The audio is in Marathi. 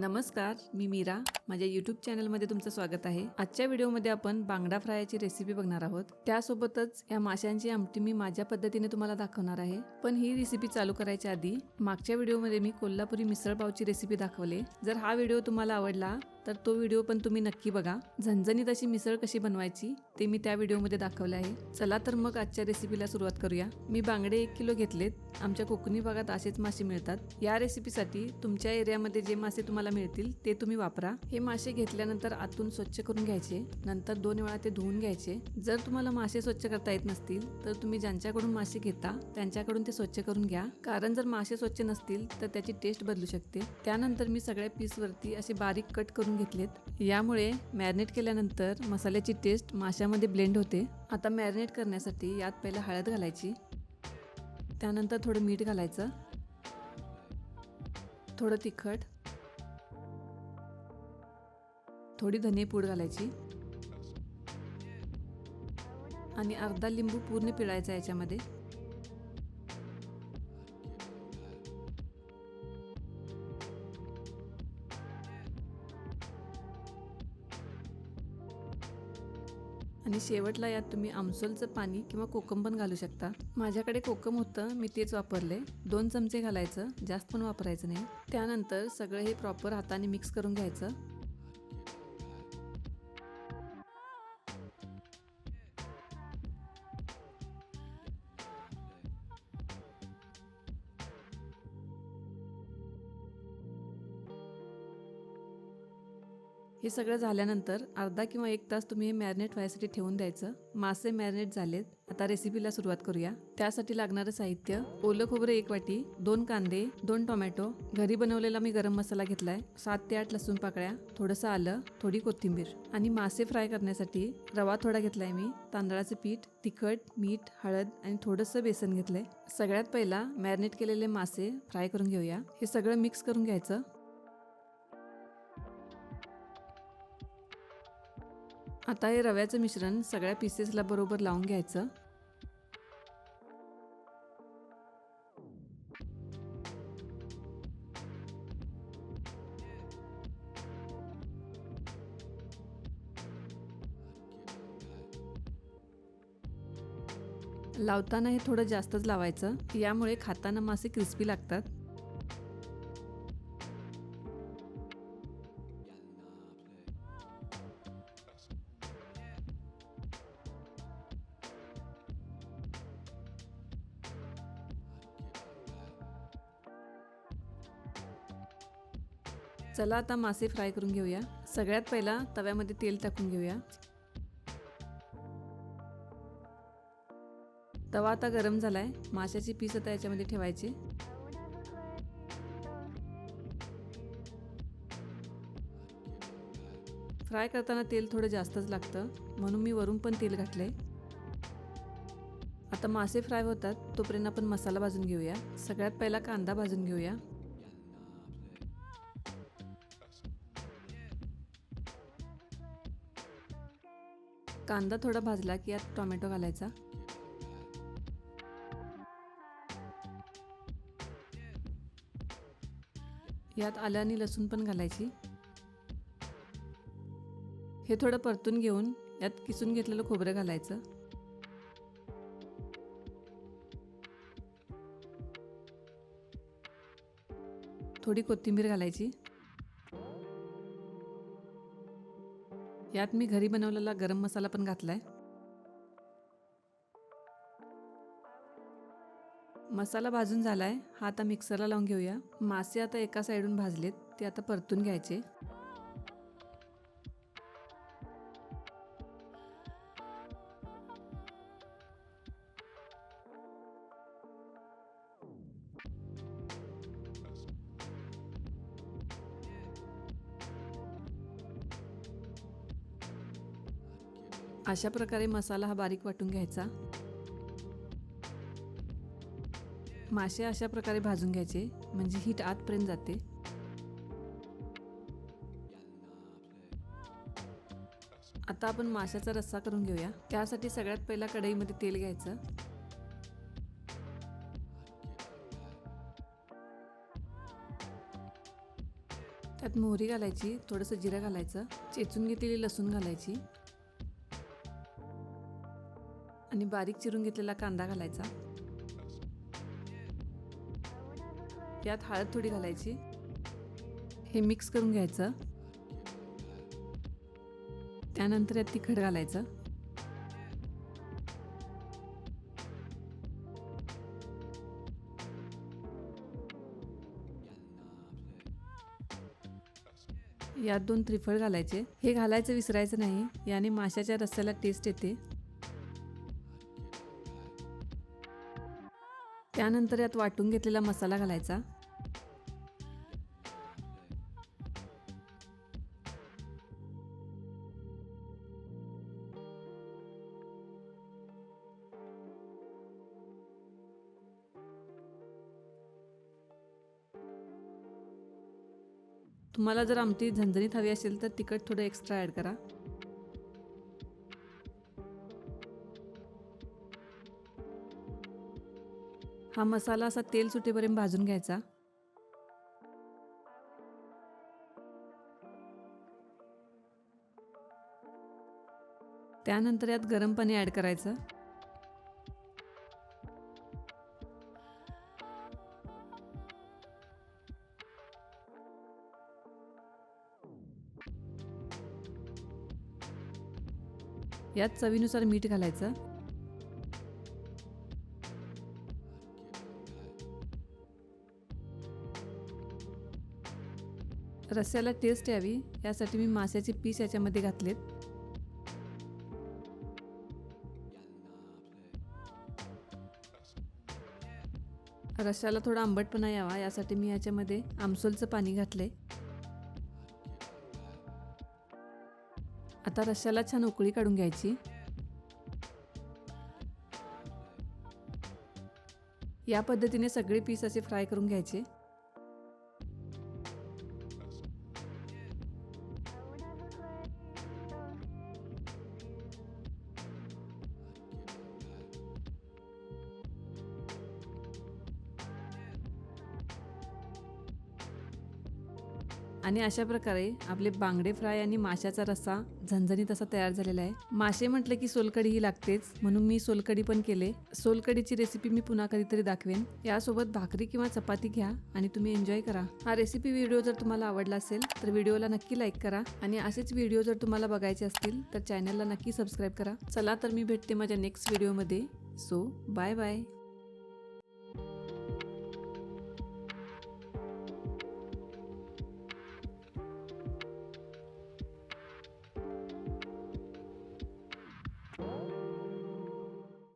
नमस्कार मी मीरा. माझ्या यूट्यूब चॅनलमध्ये तुमचं स्वागत आहे. आजच्या व्हिडिओमध्ये आपण बांगडा फ्रायची रेसिपी बघणार आहोत. त्यासोबतच या माशांची आमटी मी माझ्या पद्धतीने तुम्हाला दाखवणार आहे. पण ही रेसिपी चालू करायच्या आधी मागच्या व्हिडिओमध्ये मी कोल्हापुरी मिसळपावची रेसिपी दाखवले. जर हा व्हिडिओ तुम्हाला आवडला तर तो व्हिडिओ पण तुम्ही नक्की बघा. झणझणीत अशी मिसळ कशी बनवायची ते मी त्या व्हिडिओमध्ये दाखवले आहे. चला तर मग आजच्या रेसिपीला सुरुवात करूया. मी बांगडे एक किलो घेतलेत. आमच्या कोकणी भागात असेच मासे मिळतात. या रेसिपीसाठी तुमच्या एरियामध्ये जे मासे तुम्हाला मिळतील ते तुम्ही वापरा. हे मासे घेतल्यानंतर आतून स्वच्छ करून घ्यायचे. नंतर दोन वेळा ते धुवून घ्यायचे. जर तुम्हाला मासे स्वच्छ करता येत नसतील तर तुम्ही ज्यांच्याकडून मासे घेता त्यांच्याकडून ते स्वच्छ करून घ्या. कारण जर मासे स्वच्छ नसतील तर त्याची टेस्ट बदलू शकते. त्यानंतर मी सगळ्या पीसवरती असे बारीक कट करून घेतलेत. यामुळे मॅरिनेट केल्यानंतर मसाल्याची टेस्ट माशामध्ये ब्लेंड होते. आता मॅरिनेट करण्यासाठी यात पहिला हळद घालायची. त्यानंतर थोडं मीठ घालायचं. थोडं तिखट. थोडी धने पूड घालायची. आणि अर्धा लिंबू पूर्ण पिळायचा याच्यामध्ये. आणि शेवटला यात तुम्ही आमसोलचं पाणी किंवा कोकम पण घालू शकता. माझ्याकडे कोकम होतं मी तेच वापरले. दोन चमचे घालायचं जास्त पण वापरायचं नाही. त्यानंतर सगळं हे प्रॉपर हाताने मिक्स करून घ्यायचं. हे सगळं झाल्यानंतर अर्धा किंवा एक तास तुम्ही हे मॅरिनेट व्हायसाठी ठेवून द्यायचं. मासे मॅरिनेट झालेत. आता रेसिपीला सुरुवात करूया. त्यासाठी लागणारं साहित्य ओलं खोबरं एक वाटी दोन कांदे दोन टोमॅटो घरी बनवलेला मी गरम मसाला घेतलाय. सात ते आठ लसूण पाकळ्या थोडंसं आलं थोडी कोथिंबीर. आणि मासे फ्राय करण्यासाठी रवा थोडा घेतलाय मी. तांदळाचं पीठ तिखट मीठ हळद आणि थोडंसं बेसन घेतलंय. सगळ्यात पहिला मॅरिनेट केलेले मासे फ्राय करून घेऊया. हे सगळं मिक्स करून घ्यायचं. आता हे रव्याचं मिश्रण सगळ्या पीसेसला बरोबर लावून घ्यायचं. लावताना हे थोडं जास्तच लावायचं. यामुळे खाताना मासे क्रिस्पी लागतात. चला आता मासे फ्राय करून घेऊया. सगळ्यात पहिला तव्यामध्ये तेल टाकून घेऊया. तवा आता गरम झालाय. माशाची पीस आता याच्यामध्ये ठेवायची. फ्राय करताना तेल थोडं जास्तच लागतं. म्हणून मी वरून पण तेल घातलंय. आता मासे फ्राय होतात तोपर्यंत आपण मसाला भाजून घेऊया. सगळ्यात पहिला कांदा भाजून घेऊया. कांदा थोडा भाजला की यात टोमॅटो घालायचा. यात आलं आणि लसूण पण घालायची. हे थोडं परतून घेऊन यात किसून घेतलेलं खोबरं घालायचं. थोडी कोथिंबीर घालायची. यात मी घरी बनवलेला गरम मसाला पण घातला आहे मसाला भाजून झाला आहे हा आता मिक्सरला लावून घेऊया. मासे आता एका साईडून भाजलेत. ते आता परतून घ्यायचे. अशा प्रकारे मसाला हा बारीक वाटून घ्यायचा. मासे अशा प्रकारे भाजून घ्यायचे म्हणजे हीट आतपर्यंत जाते. आता आपण माशाचा रस्सा करून घेऊया. त्यासाठी सगळ्यात पहिला कढईमध्ये तेल घ्यायचं. त्यात त्यात मोहरी घालायची थोडंसं जिरं घालायचं चेचून घेतलेली लसूण घालायची. आणि बारीक चिरून घेतलेला कांदा घालायचा. यात हळद थोडी घालायची. हे मिक्स करून घ्यायचं. त्यानंतर यात तिखट घालायचं. यात दोन त्रिफळ घालायचे. हे घालायचं विसरायचं नाही. याने माशाच्या रस्स्याला टेस्ट येते. त्यानंतर यात वाटून घेतलेला मसाला घालायचा. तुम्हाला जर आमटी झणझणीत हवी असेल तर तिखट थोडं एक्स्ट्रा ॲड करा. हा मसाला असा तेल सुटेपर्यंत भाजून घ्यायचा. त्यानंतर यात गरम पाणी ॲड करायचं. यात चवीनुसार मीठ घालायचं. रस्स्याला टेस्ट यावी यासाठी मी माशाचे पीस याच्यामध्ये घातलेत. रस्स्याला थोडा आंबटपणा यावा यासाठी मी याच्यामध्ये आमसोलचं पाणी घातलंय. आता रश्श्याला छान उकळी काढून घ्यायची. या पद्धतीने सगळे पीस असे फ्राय करून घ्यायचे. आणि अशा प्रकारे आपले बांगडे फ्राय आणि माशाचा रस्सा झणझणीत असा तयार झालेला आहे. मासे म्हटलं की सोलकढी ही लागतेच म्हणून मी सोलकढी पण केले. सोलकढीची रेसिपी मी पुन्हा कधीतरी दाखवेन. यासोबत भाकरी किंवा चपाती घ्या आणि तुम्ही एन्जॉय करा. हा रेसिपी व्हिडिओ जर तुम्हाला आवडला असेल तर व्हिडिओला नक्की लाईक करा. आणि असेच व्हिडिओ जर तुम्हाला बघायचे असतील तर चॅनलला नक्की सबस्क्राईब करा. चला तर मी भेटते माझ्या नेक्स्ट व्हिडिओमध्ये सो बाय बाय